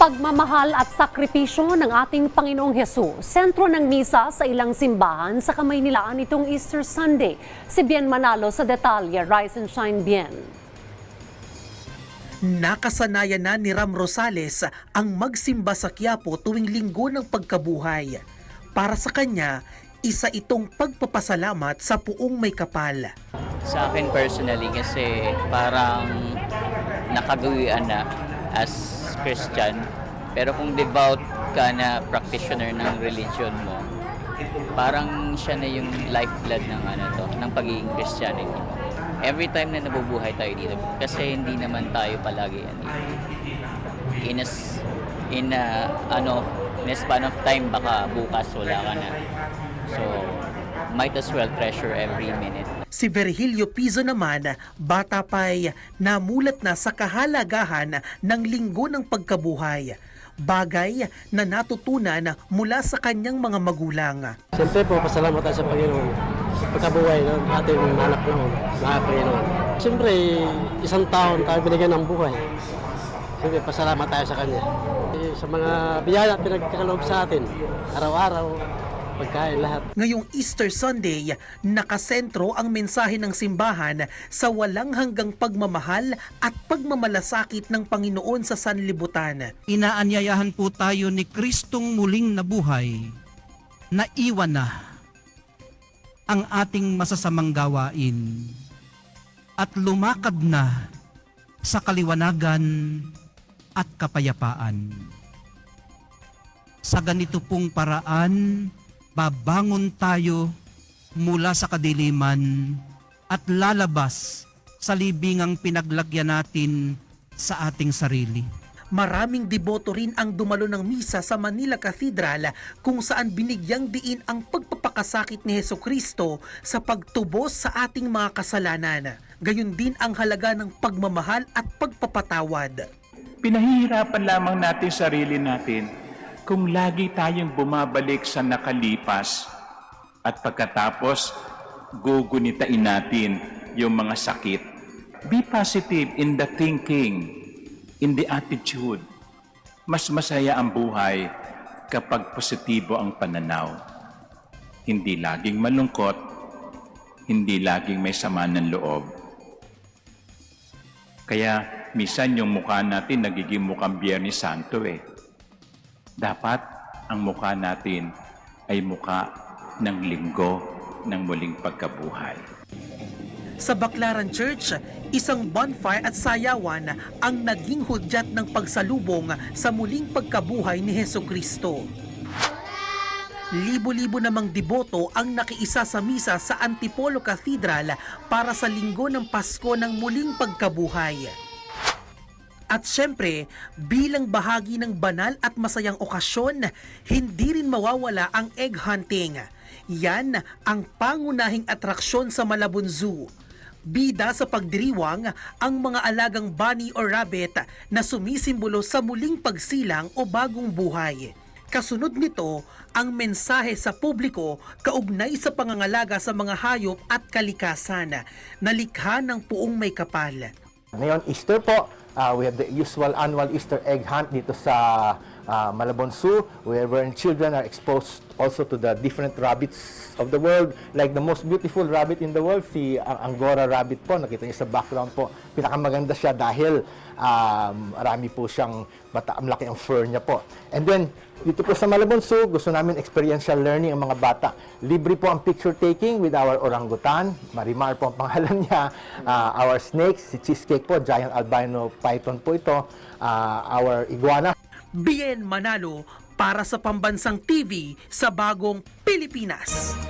Pagmamahal at sakripisyo ng ating Panginoong Hesus, sentro ng misa sa ilang simbahan sa Kamaynilaan itong Easter Sunday. Si Bien Manalo sa detalye, Rise and Shine Bien. Nakasanayan na ni Ram Rosales ang magsimba sa Quiapo tuwing linggo ng pagkabuhay. Para sa kanya, isa itong pagpapasalamat sa puong may kapal. Sa akin personally kasi parang nakagawian na as Christian. Pero kung devout ka na practitioner ng religion mo, parang siya na yung lifeblood ng ano to, ng pagiging Christianity. Every time na nabubuhay tayo dito, kasi hindi naman tayo palagi yan. In a, in a, ano, in a span of time, baka bukas wala ka na. So, might as well treasure every minute. Si Virgilio Pizo naman, bata pa'y namulat na sa kahalagahan ng linggo ng pagkabuhay. Bagay na natutunan mula sa kanyang mga magulang. Siyempre po, pasalamat tayo sa Panginoon. Pagkabuhay ng ating anak ng mga Panginoon. Siyempre, isang taon tayo binigyan ng buhay. Siyempre, pasalamat tayo sa Kanya. Eh, Sa mga biyaya pinagkakaloob sa atin, araw-araw, pagkain lahat. Ngayong Easter Sunday, nakasentro ang mensahe ng simbahan sa walang hanggang pagmamahal at pagmamalasakit ng Panginoon sa sanlibutan. inaanyayahan po tayo ni Kristong muling nabuhay na iwan na ang ating masasamang gawain at lumakad na sa kaliwanagan at kapayapaan. Sa ganito pong paraan, babangon tayo mula sa kadiliman at lalabas sa libingang pinaglagyan natin sa ating sarili. Maraming deboto rin ang dumalo ng misa sa Manila Cathedral kung saan binigyang diin ang pagpapakasakit ni Heso Kristo sa pagtubos sa ating mga kasalanan. Gayon din ang halaga ng pagmamahal at pagpapatawad. Pinahihirapan lamang natin sarili natin kung lagi tayong bumabalik sa nakalipas at pagkatapos gugunitain natin yung mga sakit. Be positive in the thinking, in the attitude. Mas masaya ang buhay kapag positibo ang pananaw. Hindi laging malungkot, hindi laging may sama ng loob. Kaya misan yung mukha natin nagiging mukhang Biyernes Santo eh. Dapat ang mukha natin ay mukha ng linggo ng muling pagkabuhay. Sa Baclaran Church, isang bonfire at sayawan ang naging hudyat ng pagsalubong sa muling pagkabuhay ni Heso Kristo. Libo-libo namang deboto ang nakiisa sa misa sa Antipolo Cathedral para sa linggo ng Pasko ng muling pagkabuhay. At syempre, bilang bahagi ng banal at masayang okasyon, hindi rin mawawala ang egg hunting. Yan ang pangunahing atraksyon sa Malabon Zoo. Bida sa pagdiriwang ang mga alagang bunny o rabbit na sumisimbolo sa muling pagsilang o bagong buhay. Kasunod nito, ang mensahe sa publiko kaugnay sa pangangalaga sa mga hayop at kalikasan na likha ng puong may kapal. Ngayon, Easter po, uh, we have the usual annual Easter egg hunt dito sa uh, Malabon Zoo, where children are exposed also to the different rabbits of the world. Like the most beautiful rabbit in the world, si ang Angora rabbit po, nakita niyo sa background po. Pinakamaganda siya dahil um, marami po siyang bata, ang laki ang fur niya po. And then, dito po sa Malabon Zoo, gusto namin experiential learning ang mga bata. Libre po ang picture taking with our orangutan. Marimar po ang pangalan niya. Uh, our snakes, si Cheesecake po, giant albino python po ito. Uh, our iguana. Bien Manalo para sa Pambansang TV sa Bagong Pilipinas.